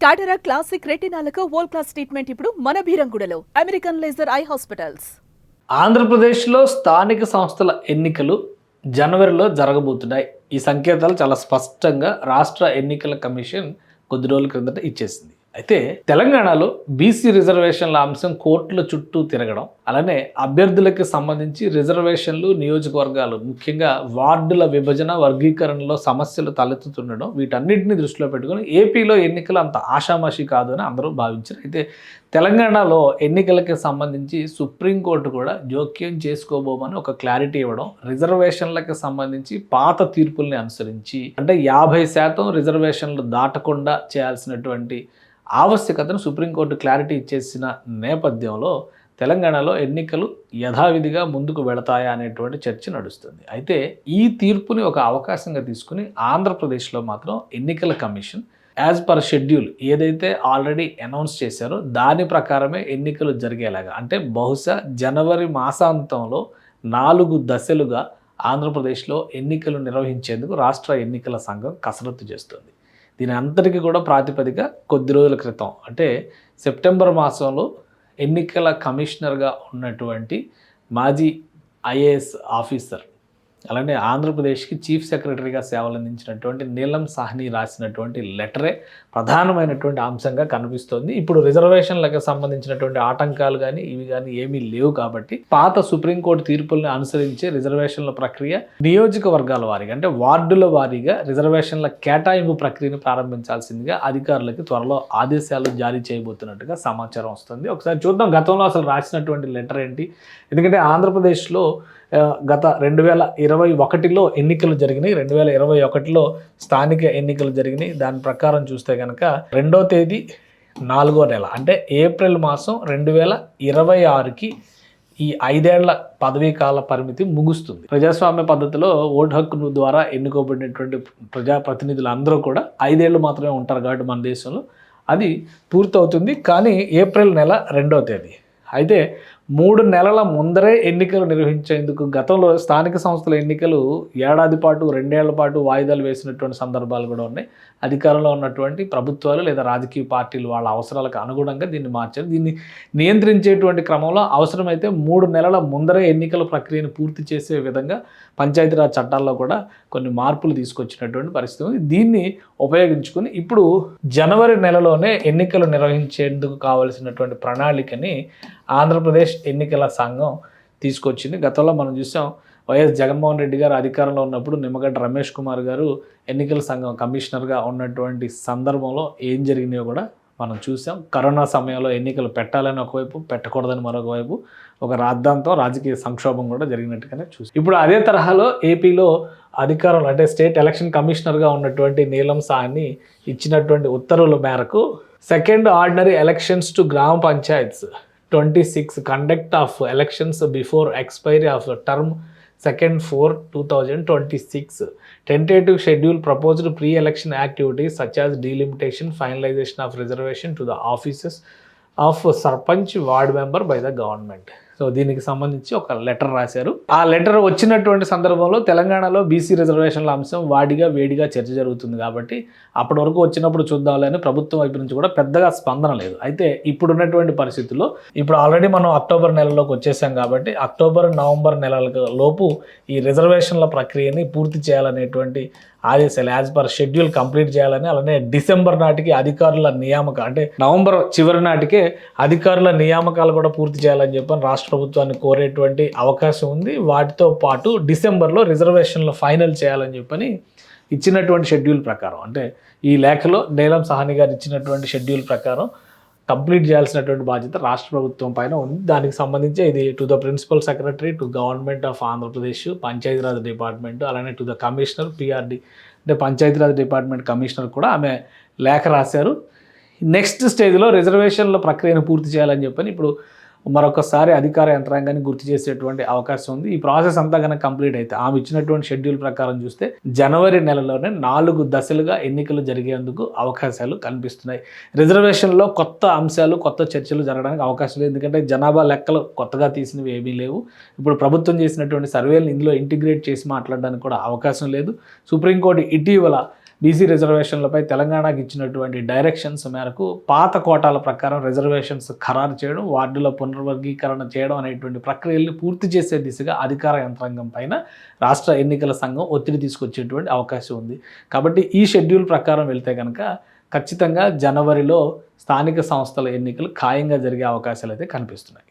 టాటరా classic రెటినాలకు world class treatment ఇప్పుడు మన బీరంగుడలో అమెరికన్ లేజర్ ఐ హాస్పిటల్స్ ఆంధ్రప్రదేశ్లో స్థానిక సంస్థల ఎన్నికలు జనవరిలో జరగబోతున్నాయి. ఈ సంకేతాలు చాలా స్పష్టంగా రాష్ట్ర ఎన్నికల కమిషన్ కొద్ది రోజుల క్రిందట ఇచ్చేసింది. అయితే తెలంగాణలో బీసీ రిజర్వేషన్ల అంశం కోర్టుల చుట్టూ తిరగడం అలానే అభ్యర్థులకు సంబంధించి రిజర్వేషన్లు నియోజకవర్గాలు ముఖ్యంగా వార్డుల విభజన వర్గీకరణలో సమస్యలు తలెత్తుతుండడం వీటన్నిటిని దృష్టిలో పెట్టుకొని ఏపీలో ఎన్నికలు అంత ఆషామాషి కాదు అని అందరూ భావించారు. అయితే తెలంగాణలో ఎన్నికలకి సంబంధించి సుప్రీంకోర్టు కూడా జోక్యం చేసుకోబోమని ఒక క్లారిటీ ఇవ్వడం రిజర్వేషన్లకు సంబంధించి పాత తీర్పుల్ని అనుసరించి అంటే యాభై శాతం రిజర్వేషన్లు దాటకుండా చేయాల్సినటువంటి ఆవశ్యకతను సుప్రీంకోర్టు క్లారిటీ ఇచ్చేసిన నేపథ్యంలో తెలంగాణలో ఎన్నికలు యథావిధిగా ముందుకు వెళతాయా అనేటువంటి చర్చ నడుస్తుంది. అయితే ఈ తీర్పుని ఒక అవకాశంగా తీసుకుని ఆంధ్రప్రదేశ్లో మాత్రం ఎన్నికల కమిషన్ యాజ్ పర్ షెడ్యూల్ ఏదైతే ఆల్రెడీ అనౌన్స్ చేశారో దాని ప్రకారమే ఎన్నికలు జరిగేలాగా అంటే బహుశా జనవరి మాసాంతంలో నాలుగు దశలుగా ఆంధ్రప్రదేశ్లో ఎన్నికలు నిర్వహించేందుకు రాష్ట్ర ఎన్నికల సంఘం కసరత్తు చేస్తుంది. దీని అంతటికీ కూడా ప్రాతిపదిక కొద్ది రోజుల క్రితం అంటే సెప్టెంబర్ మాసంలో ఎన్నికల కమిషనర్గా ఉన్నటువంటి మాజీ ఐఏఎస్ ఆఫీసర్ అలానే ఆంధ్రప్రదేశ్కి చీఫ్ సెక్రటరీగా సేవలు అందించినటువంటి నీలం సాహ్ని రాసినటువంటి లెటరే ప్రధానమైనటువంటి అంశంగా కనిపిస్తోంది. ఇప్పుడు రిజర్వేషన్లకు సంబంధించినటువంటి ఆటంకాలు కానీ ఇవి కానీ ఏమీ లేవు కాబట్టి పాత సుప్రీంకోర్టు తీర్పుల్ని అనుసరించే రిజర్వేషన్ల ప్రక్రియ నియోజకవర్గాల వారీగా అంటే వార్డుల వారీగా రిజర్వేషన్ల కేటాయింపు ప్రక్రియను ప్రారంభించాల్సిందిగా అధికారులకి త్వరలో ఆదేశాలు జారీ చేయబోతున్నట్టుగా సమాచారం వస్తుంది. ఒకసారి చూద్దాం గతంలో అసలు రాసినటువంటి లెటర్ ఏంటి? ఎందుకంటే ఆంధ్రప్రదేశ్లో గత రెండు వేల ఇరవై ఇరవై ఒకటిలో ఎన్నికలు జరిగినాయి. రెండు వేల ఇరవై ఒకటిలో స్థానిక ఎన్నికలు జరిగినాయి. దాని ప్రకారం చూస్తే కనుక రెండో తేదీ నాలుగో నెల అంటే ఏప్రిల్ మాసం రెండు వేల ఇరవై ఆరుకి ఈ ఐదేళ్ళ పదవీ కాల పరిమితి ముగుస్తుంది. ప్రజాస్వామ్య పద్ధతిలో ఓటు హక్కు ద్వారా ఎన్నుకోబడినటువంటి ప్రజాప్రతినిధులు అందరూ కూడా ఐదేళ్ళు మాత్రమే ఉంటారు కాబట్టి మన దేశంలో. అది పూర్తవుతుంది. కానీ ఏప్రిల్ నెల రెండో తేదీ. అయితే మూడు నెలల ముందరే ఎన్నికలు నిర్వహించేందుకు గతంలో స్థానిక సంస్థల ఎన్నికలు ఏడాది పాటు రెండేళ్ళ పాటు వాయిదాలు వేసినటువంటి సందర్భాలు కూడా ఉన్నాయి. అధికారంలో ఉన్నటువంటి ప్రభుత్వాలు లేదా రాజకీయ పార్టీలు వాళ్ళ అవసరాలకు అనుగుణంగా దీన్ని మార్చారు. దీన్ని నియంత్రించేటువంటి క్రమంలో అవసరమైతే మూడు నెలల ముందరే ఎన్నికల ప్రక్రియను పూర్తి చేసే విధంగా పంచాయతీరాజ్ చట్టాల్లో కూడా కొన్ని మార్పులు తీసుకొచ్చినటువంటి పరిస్థితి దీన్ని ఉపయోగించుకుని ఇప్పుడు జనవరి నెలలోనే ఎన్నికలు నిర్వహించేందుకు కావలసినటువంటి ప్రణాళికని ఆంధ్రప్రదేశ్ ఎన్నికల సంఘం తీసుకొచ్చింది. గతంలో మనం చూసాం వైఎస్ జగన్మోహన్ రెడ్డి గారు అధికారంలో ఉన్నప్పుడు నిమ్మగడ్డ రమేష్ కుమార్ గారు ఎన్నికల సంఘం కమిషనర్గా ఉన్నటువంటి సందర్భంలో ఏం జరిగినాయో కూడా మనం చూసాం. కరోనా సమయంలో ఎన్నికలు పెట్టాలని ఒకవైపు పెట్టకూడదని మరొక వైపు ఒక రాద్ధాంతం రాజకీయ సంక్షోభం కూడా జరిగినట్టుగానే చూసాం. ఇప్పుడు అదే తరహాలో ఏపీలో అధికారంలో అంటే స్టేట్ ఎలక్షన్ కమిషనర్గా ఉన్నటువంటి నీలం సాహ్ని ఇచ్చినటువంటి ఉత్తర్వుల మేరకు సెకండ్ ఆర్డినరీ ఎలక్షన్స్ టు గ్రామ panchayats 26 conduct of elections before expiry of term second 4 2026 tentative schedule proposed pre-election activities such as delimitation finalization of reservation to the offices of sarpanch ward member by the government. So దీనికి సంబంధించి ఒక letter రాశారు. ఆ letter వచ్చినటువంటి సందర్భంలో తెలంగాణలో BC రిజర్వేషన్ల అంశం వాడిగా వేడిగా చర్చ జరుగుతుంది కాబట్టి అప్పటి వరకు వచ్చినప్పుడు చూద్దామని ప్రభుత్వం వైపు నుంచి కూడా పెద్దగా స్పందన లేదు. అయితే ఇప్పుడున్నటువంటి పరిస్థితుల్లో ఇప్పుడు ఆల్రెడీ మనం అక్టోబర్ నెలలోకి వచ్చేసాం కాబట్టి అక్టోబర్ నవంబర్ నెలల లోపు ఈ రిజర్వేషన్ల ప్రక్రియని పూర్తి చేయాలనేటువంటి ఆదేశాలు యాజ్ పర్ షెడ్యూల్ కంప్లీట్ చేయాలని అలానే డిసెంబర్ నాటికి అధికారుల నియామక అంటే నవంబర్ చివరి నాటికే అధికారుల నియామకాలు కూడా పూర్తి చేయాలని చెప్పని రాష్ట్ర ప్రభుత్వాన్ని కోరేటువంటి అవకాశం ఉంది. వాటితో పాటు డిసెంబర్లో రిజర్వేషన్లు ఫైనల్ చేయాలని చెప్పని ఇచ్చినటువంటి షెడ్యూల్ ప్రకారం అంటే ఈ లేఖలో నీలం సహాని గారు ఇచ్చినటువంటి షెడ్యూల్ ప్రకారం కంప్లీట్ చేయాల్సినటువంటి బాధ్యత రాష్ట్ర ప్రభుత్వం పైన ఉంది. దానికి సంబంధించి ఇది to the principal secretary to government of Andhra Pradesh Panchayati Raj department అలానే టు ద కమిషనర్ పిఆర్డి అంటే పంచాయతీరాజ్ డిపార్ట్మెంట్ కమిషనర్ కూడా ఆమె లేఖ రాశారు. నెక్స్ట్ స్టేజ్లో రిజర్వేషన్ల ప్రక్రియను పూర్తి చేయాలని చెప్పని ఇప్పుడు మరొకసారి అధికార యంత్రాంగాన్ని గుర్తు చేసేటువంటి అవకాశం ఉంది. ఈ ప్రాసెస్ అంతా కనుక కంప్లీట్ అయితే ఆమె ఇచ్చినటువంటి షెడ్యూల్ ప్రకారం చూస్తే జనవరి నెలలోనే నాలుగు దశలుగా ఎన్నికలు జరిగేందుకు అవకాశాలు కనిపిస్తున్నాయి. రిజర్వేషన్లో కొత్త అంశాలు కొత్త చర్చలు జరగడానికి అవకాశం లేదు. ఎందుకంటే జనాభా లెక్కలు కొత్తగా తీసినవి ఏమీ లేవు. ఇప్పుడు ప్రభుత్వం చేసినటువంటి సర్వేలను ఇందులో ఇంటిగ్రేట్ చేసి మాట్లాడడానికి కూడా అవకాశం లేదు. సుప్రీంకోర్టు ఇటీవల బీసీ రిజర్వేషన్లపై తెలంగాణకు ఇచ్చినటువంటి డైరెక్షన్స్ మేరకు పాత కోటాల ప్రకారం రిజర్వేషన్స్ ఖరారు చేయడం వార్డుల పునర్వర్గీకరణ చేయడం అనేటువంటి ప్రక్రియల్ని పూర్తి చేసే దిశగా అధికార యంత్రాంగం పైన రాష్ట్ర ఎన్నికల సంఘం ఒత్తిడి తీసుకొచ్చేటువంటి అవకాశం ఉంది. కాబట్టి ఈ షెడ్యూల్ ప్రకారం వెళ్తే కనుక ఖచ్చితంగా జనవరిలో స్థానిక సంస్థల ఎన్నికలు ఖాయంగా జరిగే అవకాశాలు అయితే కనిపిస్తున్నాయి.